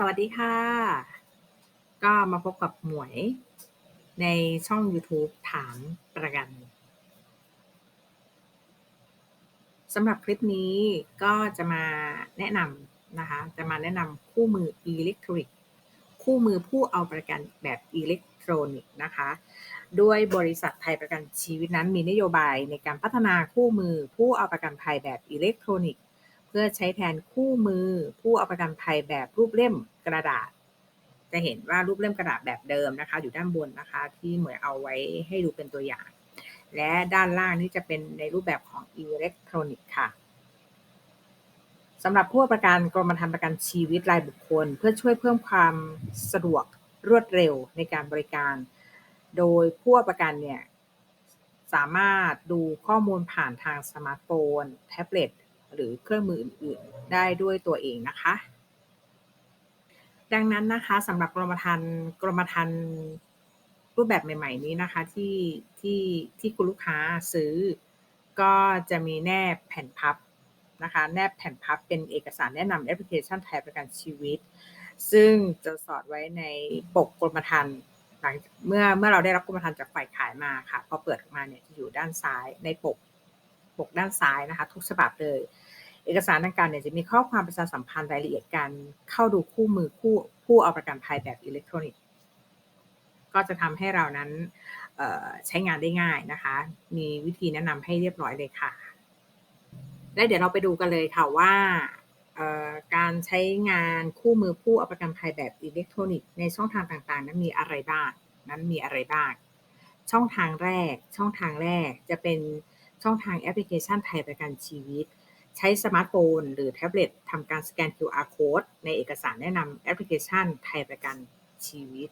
สวัสดีค่ะ ก็มาพบกับหมวยในช่อง YouTube ถามประกันสำหรับคลิปนี้ก็จะมาแนะนำนะคะ จะมาแนะนำคู่มืออิเล็กทรอนิกคู่มือผู้เอาประกันแบบอิเล็กทรอนิกส์นะคะ ด้วยบริษัทไทยประกันชีวิตนั้นมีนโยบายในการพัฒนาคู่มือผู้เอาประกันภัยแบบอิเล็กทรอนิกส์ พื่อใช้แทนคู่มือผู้เอาประกันภัยแบบรูปเล่มกระดาษ จะเห็นว่ารูปเล่มกระดาษแบบเดิมนะคะ อยู่ด้านบนนะคะ ที่เหมือนเอาไว้ให้ดูเป็นตัวอย่าง และด้านล่างนี้จะเป็นในรูปแบบของอิเล็กทรอนิกส์ค่ะสำหรับผู้ประกันกรมธรรม์ประกันชีวิตรายบุคคล เพื่อช่วยเพิ่มความสะดวกรวดเร็วในการบริการ โดยผู้ประกันเนี่ยสามารถดูข้อมูลผ่านทางสมาร์ทโฟน แท็บเล็ต หรือเครื่องมืออื่นๆ ได้ด้วยตัวเองนะคะ ดังนั้นนะคะสำหรับกรมธรรม์กรมธรรม์รูปแบบใหม่ ๆ นี้นะคะที่ที่ที่คุณลูกค้าซื้อ ก็จะมีแนบแผ่นพับนะคะแนบแผ่นพับเป็นเอกสารแนะนำแอปพลิเคชันไทยประกันชีวิต ซึ่งจะสอดไว้ในปกกรมธรรม์หลังเมื่อเมื่อเราได้รับกรมธรรม์จากฝ่ายขายมาค่ะพอเปิดออกมาเนี่ยจะอยู่ด้านซ้ายในปก ปกด้านซ้ายนะคะ ทุกฉบับเลย เอกสารดังกล่าวเนี่ยจะมีข้อความประชาสัมพันธ์รายละเอียดการเข้าดูคู่มือคู่ผู้เอาประกันภัยแบบอิเล็กทรอนิกส์ ก็จะทำให้เรานั้นใช้งานได้ง่ายนะคะ มีวิธีแนะนำให้เรียบร้อยเลยค่ะ และเดี๋ยวเราไปดูกันเลยค่ะว่าการใช้งานคู่มือผู้เอาประกันภัยแบบอิเล็กทรอนิกส์ในช่องทางต่างๆ นั้นมีอะไรบ้าง นั้นมีอะไรบ้าง ช่องทางแรก ช่องทางแรกจะเป็น ช่องทางแอปพลิเคชันไทยประกันชีวิต ใช้สมาร์ทโฟน หรือแท็บเล็ตทำการสแกน QR code ในเอกสารแนะนำแอปพลิเคชันไทยประกันชีวิต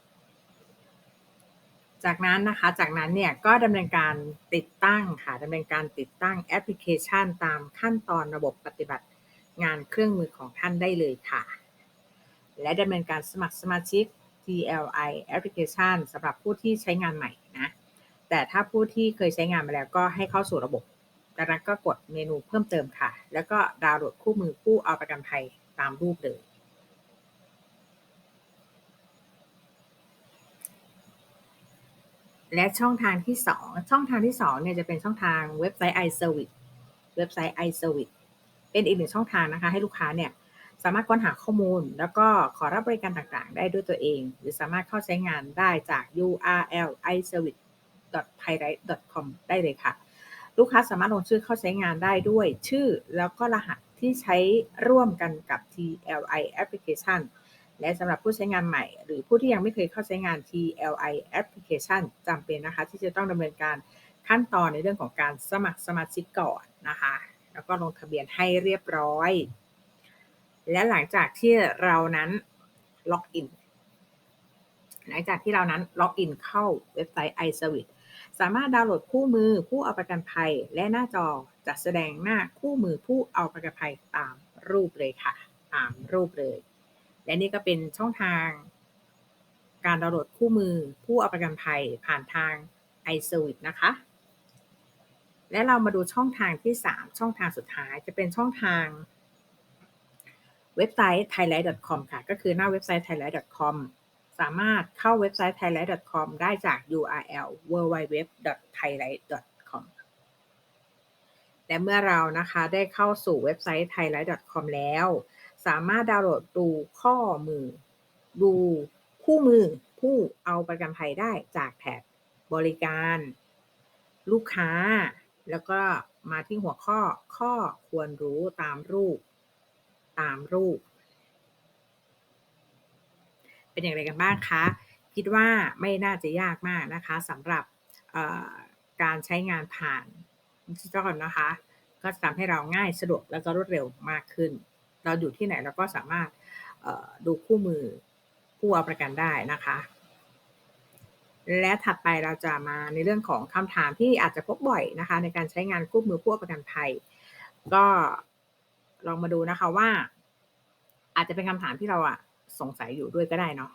จากนั้นนะคะ จากนั้นเนี่ยก็ดำเนินการติดตั้งค่ะดำเนินการติดตั้งแอปพลิเคชัน ตามขั้นตอนระบบปฏิบัติงานเครื่องมือของท่านได้เลยค่ะ และดำเนินการสมัครสมาชิก TLI application สำหรับผู้ที่ใช้งานใหม่ แต่ถ้าผู้ที่เคยใช้งานมาแล้วก็ให้เข้าสู่ระบบจากนั้นก็กดเมนูเพิ่มเติมค่ะ แล้วก็ดาวน์โหลดคู่มือผู้เอาประกันภัยตามรูปเลย และช่องทางที่ 2 ช่องทางที่ 2 เนี่ยจะเป็นช่องทางเว็บไซต์ iService เว็บไซต์ iService เป็นอีกหนึ่งช่องทางนะคะ ให้ลูกค้าเนี่ยสามารถค้นหาข้อมูล แล้วก็ขอรับบริการต่างๆ ได้ด้วยตัวเอง หรือสามารถเข้าใช้งานได้จาก url iservice thailand com ได้เลยค่ะ ลูกค้าสามารถลงชื่อเข้าใช้งานได้ด้วยชื่อแล้วก็รหัสที่ใช้ร่วมกันกับ TLI application และสำหรับผู้ใช้งานใหม่ หรือผู้ที่ยังไม่เคยเข้าใช้งาน TLI application จำเป็นนะคะ ที่จะต้องดำเนินการขั้นตอนในเรื่องของการสมัครสมาชิกก่อนนะคะ แล้วก็ลงทะเบียนให้เรียบร้อย และหลังจากที่เรานั้นล็อกอินหลังจากที่เรานั้นล็อกอินเข้าเว็บไซต์ iService สามารถดาวน์โหลดคู่มือผู้เอาประกันภัย และหน้าจอจะแสดงหน้าคู่มือผู้เอาประกันภัยตามรูปเลยค่ะ ตามรูปเลย และนี่ก็เป็นช่องทาง การดาวน์โหลดคู่มือผู้เอาประกันภัยผ่านทาง iService นะคะ และเรามาดูช่องทางที่ 3 ช่องทางสุดท้ายจะเป็นช่องทางเว็บไซต์ thailand.com ค่ะ ก็คือหน้าเว็บไซต์ thailand.com สามารถเข้าเว็บไซต์ thailand.com ได้จาก URL www.thailand.com และเมื่อเรานะคะได้เข้าสู่เว็บไซต์ thailand.com แล้ว สามารถดาวน์โหลดดูข้อมือ ดูคู่มือผู้เอาประกันภัยได้จากแถบบริการ ลูกค้า แล้วก็มาที่หัวข้อข้อควรรู้ตามรูป ตามรูป เป็นอย่างไรกันบ้างคะ คิดว่าไม่น่าจะยากมากนะคะสำหรับการใช้งานผ่านดิจิทัลนะคะ ก็จะทำให้เราง่ายสะดวกและก็รวดเร็วมากขึ้น เราอยู่ที่ไหนเราก็สามารถดูคู่มือผู้เอาประกันได้นะคะ และถัดไปเราจะมาในเรื่องของคำถามที่อาจจะพบบ่อยนะคะ ในการใช้งานคู่มือผู้เอาประกันภัย ก็ลองมาดูนะคะว่า อาจจะเป็นคำถามที่เราอะ สงสัยอยู่ด้วยก็ได้เนาะ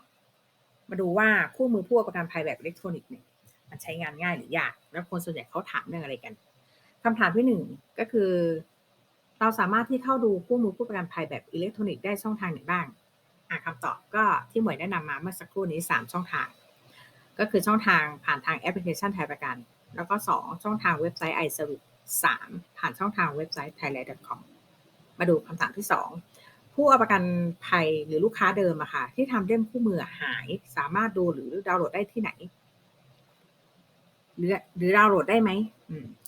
มาดูว่าคู่มือผู้ประกันภัยแบบอิเล็กทรอนิกส์เนี่ยมันใช้งานง่ายหรือยาก แล้วคนส่วนใหญ่เขาถามเรื่องอะไรกันคำถามที่หนึ่งก็คือ เราสามารถที่เข้าดูคู่มือผู้ประกันภัยแบบอิเล็กทรอนิกส์ได้ช่องทางไหนบ้างอะคำตอบก็ที่หมวยแนะนำมาเมื่อสักครู่นี้ 3 ช่องทาง ก็คือช่องทางผ่านทางแอปพลิเคชันไทยประกัน แล้วก็ 2 ช่องทางเว็บไซต์ iService 3 ผ่านช่องทางเว็บไซต์ thailand.com มาดูคำถามที่ 2 ผู้เอาประกันภัยหรือลูกค้าเดิมอะค่ะ ที่ทำเล่มคู่มือหายสามารถดูหรือดาวน์โหลดได้ที่ไหน หรือหรือดาวน์โหลดได้ไหม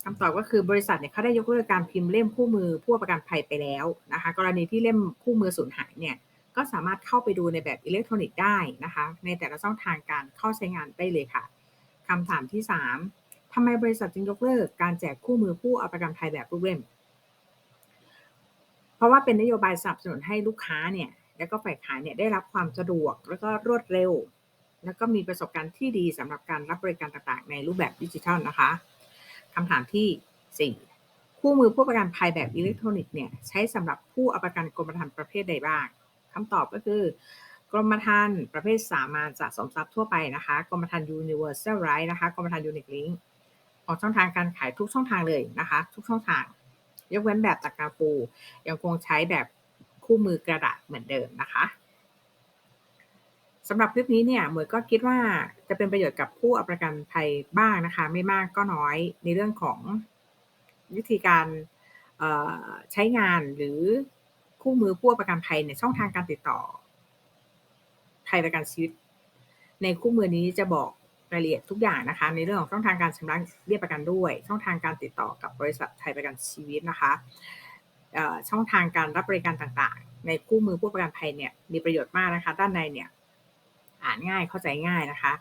คำตอบก็คือบริษัทเนี่ยเขาได้ยกเลิกการพิมพ์เล่มคู่มือผู้ประกันภัยไปแล้วนะคะ กรณีที่เล่มคู่มือสูญหายเนี่ย ก็สามารถเข้าไปดูในแบบอิเล็กทรอนิกส์ได้นะคะ ในแต่ละช่องทางการเข้าใช้งานได้เลยค่ะคำถามที่ 3ทำไมบริษัทจึงยกเลิกการแจกคู่มือผู้เอาประกันภัยแบบรูปเล่ม ราะว่าเป็นนโยบายสนับสนุนให้ลูกค้าเนี่ยและก็ฝ่ายขายเนี่ยได้รับความสะดวกแล้วก็รวดเร็ว แล้วก็มีประสบการณ์ที่ดีสำหรับการรับบริการต่างๆ ในรูปแบบดิจิทัลนะคะคำถามที่ 4 คู่มือผู้ประกันภัยแบบอิเล็กทรอนิกส์เนี่ยใช้สำหรับผู้เอาประกันกรมธรรม์ประเภทใดบ้างคำตอบก็คือกรมธรรม์ประเภทสามัญสะสมทรัพย์ทั่วไปนะคะกรมธรรม์ universal right นะคะกรมธรรม์ unique link ของช่องทางการขายทุกช่องทางเลยนะคะ ทุกช่องทาง ยกเว้นแบบตะกาปู ยังคงใช้แบบคู่มือกระดาษเหมือนเดิมนะคะสำหรับคลิปนี้เนี่ยหมวยก็คิดว่าจะเป็นประโยชน์กับผู้เอาประกันภัยบ้างนะคะ ไม่มากก็น้อยในเรื่องของวิธีการใช้งานหรือคู่มือผู้ประกันภัยในช่องทางการติดต่อไทยประกันชีวิต ในคู่มือนี้จะบอก รายละเอียดทุกอย่างนะคะ ในเรื่องของช่องทางการชำระเบี้ยประกันด้วย ช่องทางการติดต่อกับบริษัทไทยประกันชีวิตนะคะช่องทางการรับบริการต่างๆ ในคู่มือผู้ประกันภัยเนี่ยมีประโยชน์มากนะคะ ด้านในเนี่ยอ่านง่ายเข้าใจง่ายนะคะ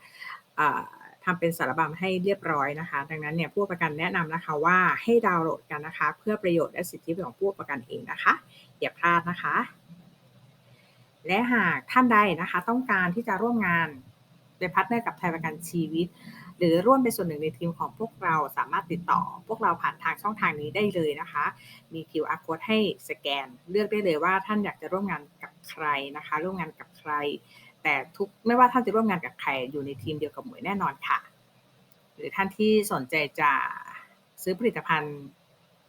ทำเป็นสารบัญให้เรียบร้อยนะคะ ดังนั้นเนี่ยผู้ประกันแนะนำนะคะว่าให้ดาวน์โหลดกันนะคะ เพื่อประโยชน์และสิทธิของผู้ประกันเองนะคะ อย่าพลาดนะคะ และหากท่านใดนะคะ ต้องการที่จะร่วมงาน เป็นพาร์ทเนอร์กับไทยประกันชีวิต หรือร่วมเป็นส่วนหนึ่งในทีมของพวกเราสามารถติดต่อ พวกเราผ่านทางช่องทางนี้ได้เลยนะคะ มี QR code ให้สแกน เลือกได้เลยว่าท่านอยากจะร่วมงานกับใครนะคะ ร่วมงานกับใคร แต่ทุกไม่ว่าท่านจะร่วมงานกับใครอยู่ในทีมเดียวกับหมวยแน่นอนค่ะ หรือท่านที่สนใจจะซื้อผลิตภัณฑ์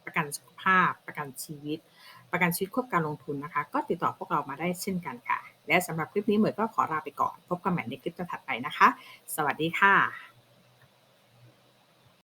ประกันสุขภาพ ประกันชีวิต ประกันชีวิตควบการลงทุนนะคะ ก็ติดต่อพวกเรามาได้เช่นกันค่ะ และสำหรับคลิปนี้เหมยก็ขอลาไปก่อน พบกันใหม่ในคลิปถัดไปนะคะ สวัสดีค่ะ